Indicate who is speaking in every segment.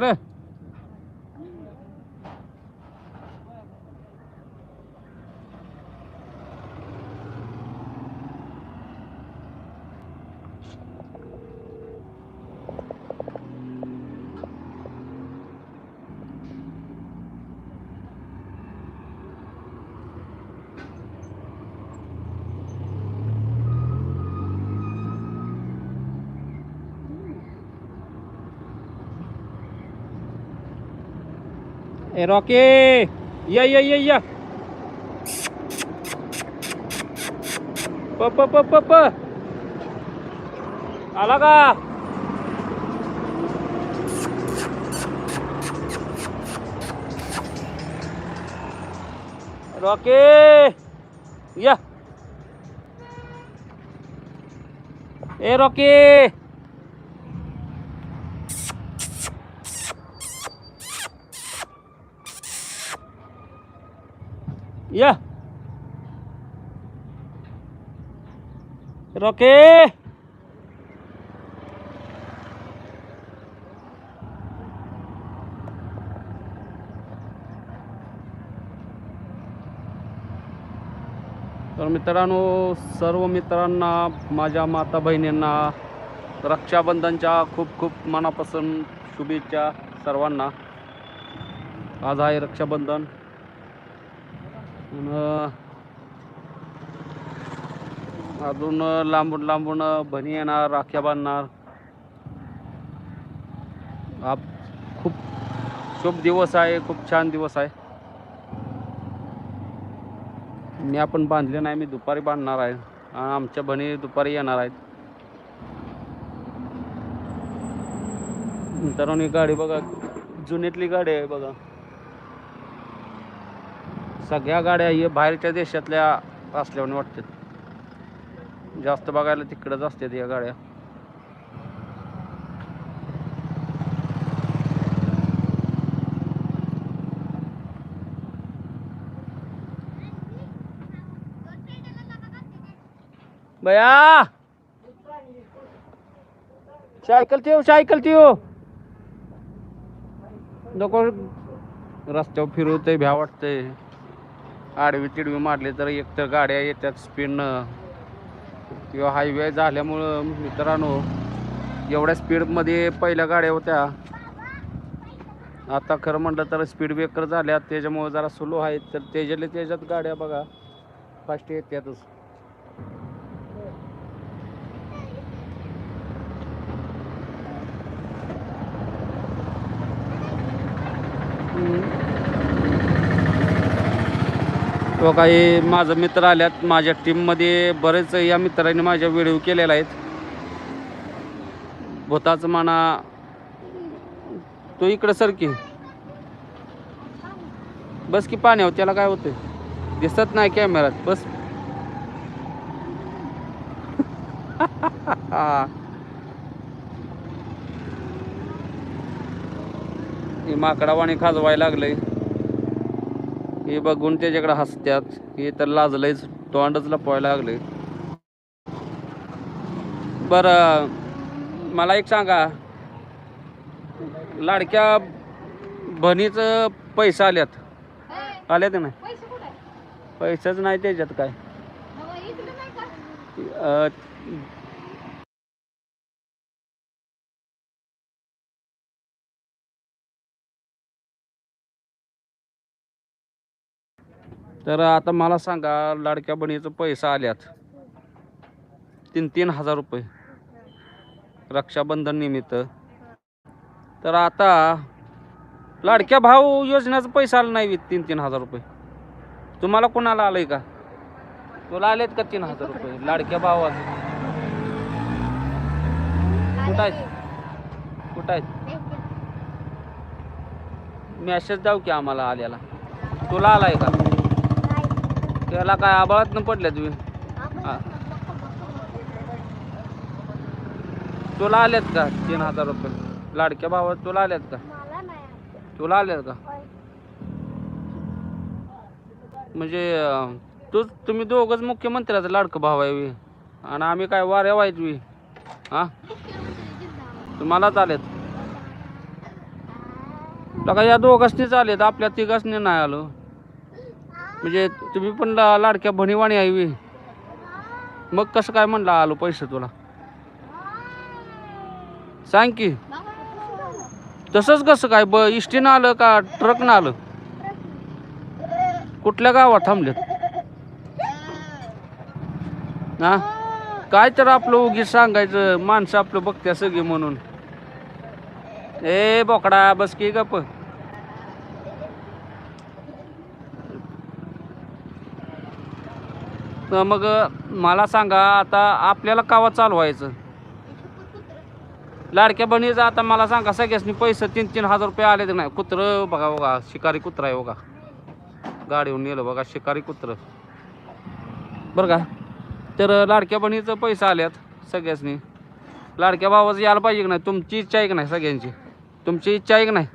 Speaker 1: काय रे ए रॉकी या या या या प प प प प आला का या. ए तर मित्रांनो सर्व मित्रांना माझ्या माता बहिणींना रक्षाबंधनच्या खूप खूप मनापासून शुभेच्छा सर्वांना. आज आहे रक्षाबंधन. अजून लांबून लांबून भणी येणार राख्या बांधणार. आप खूप शुभ दिवस आहे खूप छान दिवस आहे. मी आपण बांधले नाही मी दुपारी बांधणार आहे. आमच्या बहिणी दुपारी येणार आहेत. तर गाडी बघा जुन्यातली गाडी आहे बघा. सगळ्या गाड्या हे बाहेरच्या देशातल्या असल्यावर वाटतात. जास्त बघायला तिकडंच असतात या गाड्या. बया सायकल ठेव सायकल ठेव! नको रस्त्यावर फिरवतंय भ्या वाटतंय. आडवी तिडवी मारली तर एकतर गाड्या येतात स्पीडनं. किंवा हायवे झाल्यामुळं मित्रांनो एवढ्या स्पीडमध्ये पहिल्या गाड्या होत्या. आता खरं म्हटलं तर स्पीड ब्रेकर झाल्या. त्याच्यामुळं जरा स्लो आहेत. तर त्याच्यातल्या त्याच्यात गाड्या बघा. फास्ट येतातच. तो काही माझं मित्र आल्यात माझ्या टीममध्ये बरेच या मित्रांनी माझ्या व्हिडिओ केलेला आहेत. भूताचं म्हणा तो इकडं सरकी बस की पाण्यावर त्याला काय होतं दिसत नाही कॅमेरात बस. माकडावाणी खाजवायला लागलंय. हे बघून त्याच्याकडे हसत्यात. हे तर लाजलंयच. तोंडच लपवायला लागले. बरं मला एक सांगा. लाडक्या बहिणीचं पैसे आल्यात. आल्यात नाही? पैसेच नाही त्याच्यात काय
Speaker 2: हवा इकडे नाही का?
Speaker 1: अं, तर आता मला सांगा लाडक्या बहिणीचं पैसा आल्यात. तीन तीन हजार रुपये. रक्षाबंधन निमित्त. तर आता लाडक्या भाऊ योजनेचं पैसा आला नाही तीन तीन हजार रुपये. तुम्हाला कोणाला आलंय का? तुला आलेत का तीन हजार रुपये? लाडक्या भावाचं कुठं आहेत? कुठं आहेत? मॅसेज द्याव की आम्हाला आल्याला. तुला आलाय का? त्याला काय आबाळात न पडल्या तुम्ही. तुला आलेत का? तीन हजार रुपये. लाडक्या भावात तुला आलेत का? तुला आलेत का? म्हणजे तू तुम्ही दोघंच मुख्यमंत्र्याचं लाडकं भाव आहे. आणि आम्ही काय वाऱ्या वाईट बी. हा? तुम्हालाच आलेत लका या दोघांनीच आले तर आपल्या तिघांनी नाही आलो. म्हणजे तुम्ही पण ला- लाडक्या भणीवाणी आहे बी. मग कसं काय म्हणलं आलो पैसे तुला? सांग की. तसंच कसं काय? ब इष्टीनं आलं का ट्रकनं आलं? कुठल्या गावात थांबलेत? हा? काय तर आपलं उगीच सांगायचं. माणसं आपलं बघत्या सगळी म्हणून. ए बोकडा बस की गप तर मग मला सांगा आता आपल्याला कावा चालवायचं? लाडक्या बहिणीचं आता मला सांगा सगळ्यासनी पैसे तीन तीन हजार रुपये आले तर नाही? कुत्रं बघा बघा शिकारी कुत्रा आहे बघा. गाडीवर नेलं बघा शिकारी कुत्रं. बरं का? तर लाडक्या बहिणीचं पैसे आल्यात सगळ्यासनी. लाडक्या भावाचं यायला पाहिजे की नाही? तुमची इच्छा आहे की नाही सगळ्यांची? तुमची इच्छा आहे की नाही?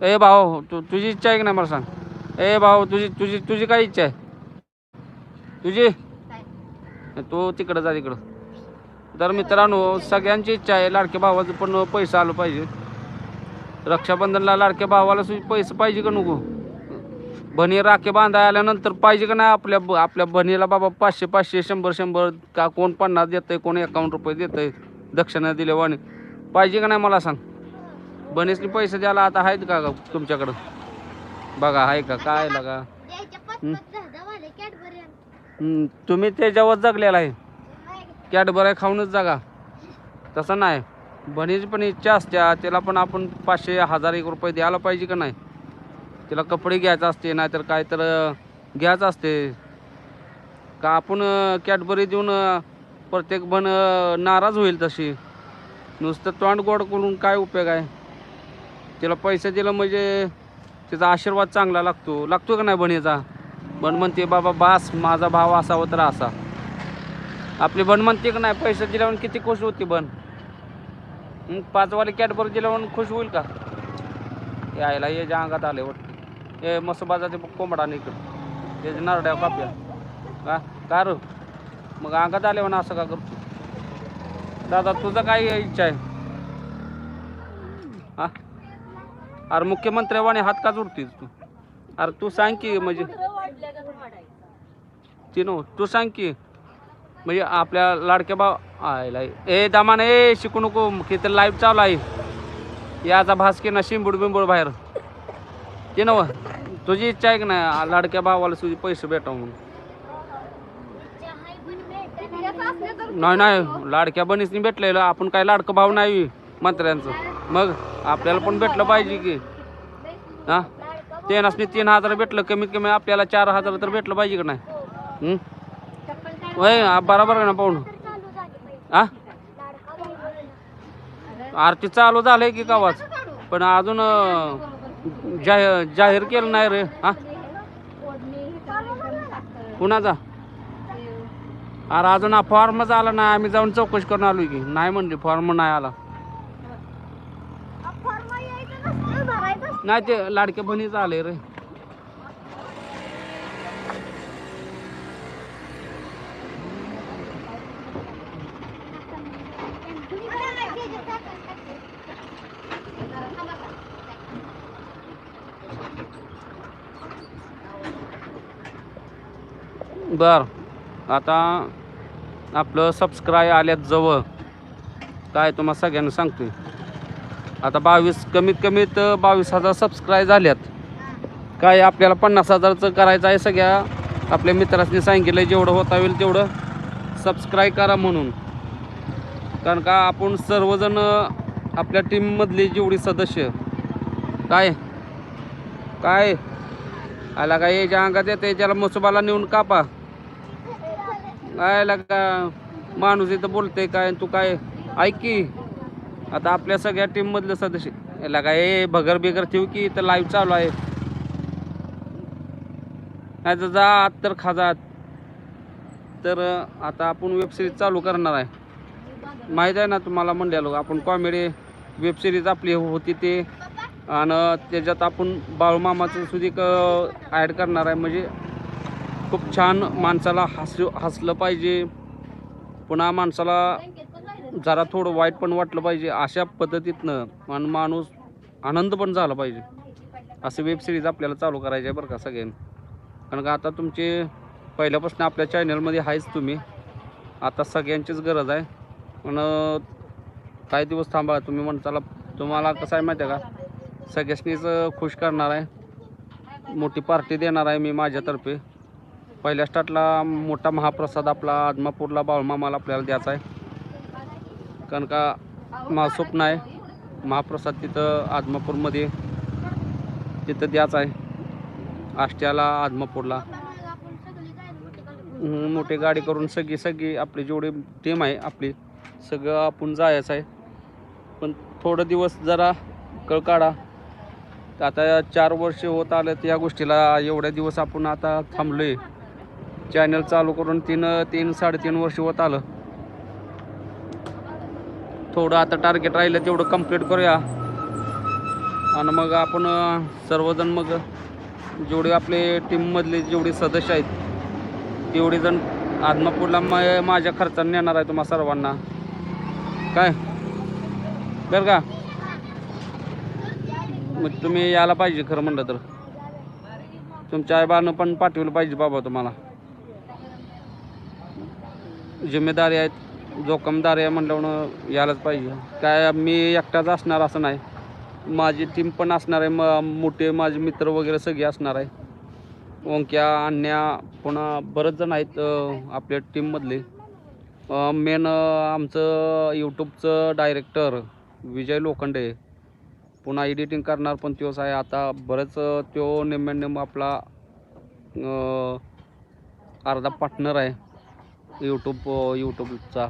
Speaker 1: ए भाऊ तू तुझी इच्छा आहे की नाही? मला सांग. ए भाऊ तुझी तुझी तुझी काय इच्छा आहे? तुझी? तू तिकडं जा तिकडं. तर मित्रांनो सगळ्यांची इच्छा आहे लाडक्या भावाचं पण पैसे आलं पाहिजे. रक्षाबंधनला लाडक्या भावाला सुद्धा पैसे पाहिजे का नको? बहिणी राखे बांधाय आल्यानंतर पाहिजे का नाही आपल्या ब- आपल्या बहिणीला बाबा पाचशे पाचशे शंभर शंभर का कोण पन्नास देतंय कोण एकावन्न रुपये देतंय दक्षिणा दिल्यावाने पाहिजे का नाही मला सांग? बहिणीसनी पैसे द्यायला आता आहेत का तुमच्याकडं? बघा आहे का? काय लगा तुम्ही त्याच्यावर जगलेला आहे कॅडबऱ्या खाऊनच जगा. तसं नाही. बनीची पण इच्छा असते त्याला पण आपण पाचशे हजार एक रुपये द्यायला पाहिजे का नाही? तिला कपडे घ्यायचं असते नाहीतर काय तर घ्यायचं असते. का आपण कॅडबरी देऊन प्रत्येक बन नाराज होईल तशी. नुसतं तोंड गोड करून काय उपयोग आहे? तिला पैसे दिलं म्हणजे तिचा आशीर्वाद चांगला लागतो. लागतो का नाही बहिणीचा बन म्हणते बाबा बास माझा भाव असा तर असा आपली बन म्हणते का नाही पैसे दिल्यावर किती खुश होती बन पाचवाले कॅटबर दिल्यावर खुश होईल का? यायला ये ज्या अंगात आले वाटतं. हे मसोबाचा ते कोंबडा निकड त्याच्या नारड्या काप्या का का? रे मग अंगात आले म्हणा असं का करतो दादा तुझं काय इच्छा आहे? हा? अरे मुख्यमंत्र्यावाने हात का जोडतीस तू? अरे तू सांग की म्हणजे ती नो तू सांग की म्हणजे आपल्या लाडक्या भाव आयला ए दामान ए शिकू नको की तर लाईव्ह चालू आहे. याचा भास की ना शिंबूड बिंबूड बाहेर. ते नव तुझी इच्छा आहे की नाही लाडक्या भावाला तुझे पैसे भेटाव म्हणून?
Speaker 2: नाही.
Speaker 1: नाही लाडक्या बनीसनी भेटलेलं आपण काय लाडकं भाव नाही मंत्र्यांचं मग आपल्याला पण भेटलं पाहिजे की. हा? ते नसणे तीन हजार भेटलं कमीत कमी आपल्याला चार हजार तर भेटलं पाहिजे का नाही? वय बरोबर आहे ना पाहून. हा
Speaker 2: लाडका.
Speaker 1: आरती चालू झालंय की
Speaker 2: काढू.
Speaker 1: पण अजून जाहीर जाहीर केलं नाही रे हा कुणाचा अरे अजून हा फॉर्मच आला नाही आम्ही जाऊन चौकशी करून आलो की नाही म्हणली फॉर्म नाही आला. नाही ते लाडक्या बहिणीचं आले रे
Speaker 2: तुम्ही बरं नाही, हे जे टाकायचं टाकायचं. जरा थांबा का?
Speaker 1: बर. आता आपलं सबस्क्राईब आल्यात जवळ. काय तुम्हाला सगळ्यांना सांगतोय. आता बावीस कमीत कमीत बावीस हजार सबस्क्राईब झाल्यात. काय आपल्याला पन्नास हजारचं करायचं आहे सगळ्या? आपल्या मित्रांनी सांगितलं जेवढं होता होईल तेवढं सबस्क्राईब करा म्हणून. कारण का आपण सर्वजण आपल्या टीममधले जेवढी सदस्य. काय? काय? आला काय याच्या अंगात येते त्याला मसुबाला नेऊन कापा. काय का माणूस इथं बोलते काय तू काय? ऐक की. आता आपल्या सगळ्या टीम मधलं सदस्य. याला काय ए भगर बिगर ठेवू की इथं लाईव्ह चालू आहे. नाही तर जा आत तर खाजात तर आता आपण वेबसिरीज चालू करणार आहे. माहीत आहे ना तुम्हाला म्हणलेलो आपण कॉमेडी वेबसिरीज आपली होती ते. आणि त्याच्यात आपण बाळूमामाचं सुद्धा ॲड करणार आहे. म्हणजे खूप छान माणसाला हसू हसलं पाहिजे. पुन्हा माणसाला जरा थोडं वाईट पण वाटलं पाहिजे अशा पद्धतीतनं. आणि माणूस आनंद पण झाला पाहिजे. असं वेब सिरीज आपल्याला चालू करायची आहे बरं का सगळ्यांनी. कारण का आता तुमचे पहिल्यापासून आपल्या चॅनलमध्ये आहेच तुम्ही. आता सगळ्यांचीच गरज आहे. पण काही दिवस थांबा तुम्ही म्हणताला तुम्हाला कसं आहे माहिती आहे का? सगळ्यांनीच खुश करणार आहे. मोठी पार्टी देणार आहे मी माझ्यातर्फे. पहिल्या स्टार्टला मोठा महाप्रसाद आपला आदमापूरला बाळमामाला आपल्याला द्यायचा आहे. कारण का माझं स्वप्न आहे. महाप्रसाद तिथं आदमापूरमध्ये तिथं द्यायचा आहे. आष्ट्याला आदमापूरला.
Speaker 2: मोठी गाडी
Speaker 1: करून सगळी सगळी आपली जेवढी टीम आहे आपली सगळं आपण जायचं आहे. पण थोडं दिवस जरा कळ काढा. आता चार वर्ष होत आलं तर या गोष्टीला एवढ्या दिवस आपण आता थांबलो आहे चॅनल चालू करून तीन तीन साडेतीन वर्ष होत आलं. थोडं आता टार्गेट राहिलं तेवढं कंप्लीट करूया. आणि मग आपण सर्वजण मग जेवढे आपले टीममधले जेवढे सदस्य आहेत तेवढे जण आदमापूरला म माझ्या खर्चाने नेणार आहे तुम्हाला सर्वांना. काय? बरं का? मग तुम्ही यायला पाहिजे खरं म्हणलं तर. तुमच्या आईबानं पण पाठवलं पाहिजे बाबा तुम्हाला. जिम्मेदारी आहेत जोखमदारी आहे म्हणल्यावर यायलाच पाहिजे. काय मी एकटाच असणार असं नाही. माझी टीम पण असणार आहे म मोठे माझे मित्र वगैरे सगळे असणार आहे. ओंक्या अन्या पुन्हा बरेच जण आहेत आपल्या टीममधले मेन आमचं यूट्यूबचं डायरेक्टर विजय लोखंडे. पुन्हा एडिटिंग करणार पण तोच आहे. आता बरंच त्यो नेम नेम आपला अर्धा पार्टनर आहे. यूट्यूब यूट्यूबचा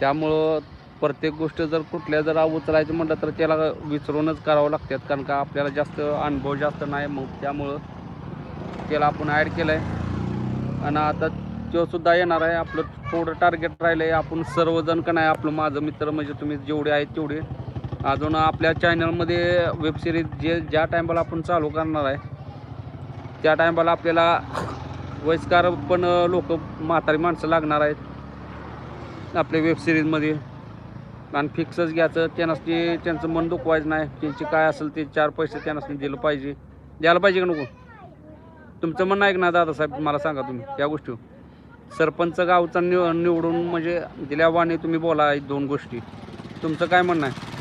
Speaker 1: त्यामुळं प्रत्येक गोष्ट जर कुठल्या जर उचलायचं म्हटलं तर त्याला विचारूनच करावं लागतात. कारण का आपल्याला जास्त अनुभव जास्त नाही मग त्यामुळं त्याला आपण ॲड केलं आहे आणि आता तोसुद्धा येणार आहे. आपलं थोडं टार्गेट राहिलं आहे आपण सर्वजण का नाही आपलं माझं मित्र म्हणजे तुम्ही जेवढे आहेत तेवढे. अजून आपल्या चॅनलमध्ये वेबसिरीज जे ज्या टायमाला आपण चालू करणार आहे त्या टायमाला आपल्याला वयस्कार पण लोक म्हातारी माणसं लागणार आहेत. आपल्या वेबसिरीजमध्ये आणि फिक्सच घ्यायचं त्यांना त्यांचं मन दुखवायचं नाही. त्यांची काय असेल ते चार पैसे त्यांना दिलं पाहिजे. द्यायला पाहिजे का नको? तुमचं म्हणणं ऐक ना दादासाहेब मला सांगा तुम्ही या गोष्टी. सरपंच गावचा निव निवडून म्हणजे दिल्यावाने तुम्ही बोला दोन गोष्टी. तुमचं काय म्हणणं आहे?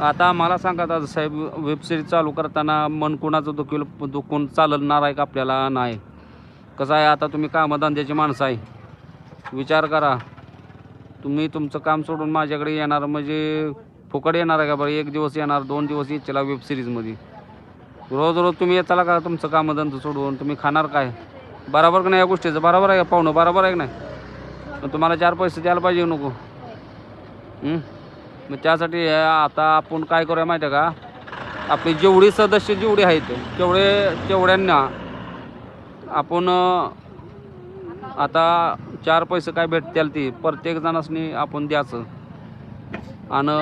Speaker 1: आता मला सांगा दादा साहेब वेबसिरीज चालू करताना मन कोणाचं दुखील दुखून चालणार आहे का आपल्याला? नाही. कसं आहे आता तुम्ही कामधंद्याची माणसं आहे. विचार करा. तुम्ही तुमचं काम सोडून माझ्याकडे येणार म्हणजे फुकट येणार आहे का बरं? एक दिवस येणार दोन दिवस येचला वेब सिरीजमध्ये रोज रोज तुम्ही येताला का तुमचं कामधंदा सोडून? तुम्ही खाणार काय? बरोबर का नाही या गोष्टीचं? बरोबर आहे का? पाहुणं बरोबर आहे का नाही? पण तुम्हाला चार पैसे द्यायला पाहिजे नको. हं? मग त्यासाठी हे आता आपण काय करूया माहिती आहे का? आपली जेवढी सदस्य जेवढे आहेत तेवढे तेवढ्यांना आपण आता चार पैसे काय भेटतील ते प्रत्येक जणासनी आपण द्यायचं. आणि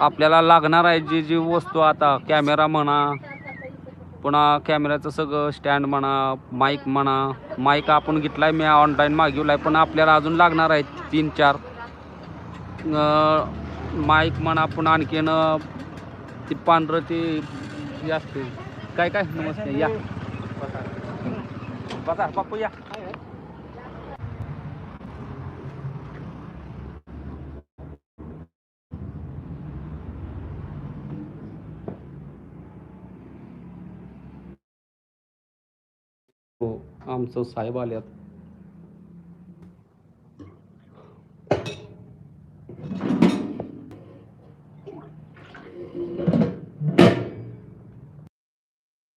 Speaker 1: आपल्याला लागणार आहे जी जी वस्तू आता कॅमेरा म्हणा पुन्हा कॅमेऱ्याचं सगळं स्टँड म्हणा माईक म्हणा माईक आपण घेतला आहे मी ऑनलाईन मागवला आहे पण आपल्याला अजून लागणार आहेत तीन चार. माईक म्हणा पुन्हा आणखीन ती पांढरं ते असते. काय काय? नमस्ते. या. बसा बापू या. हो आमचं साहेब आल्यात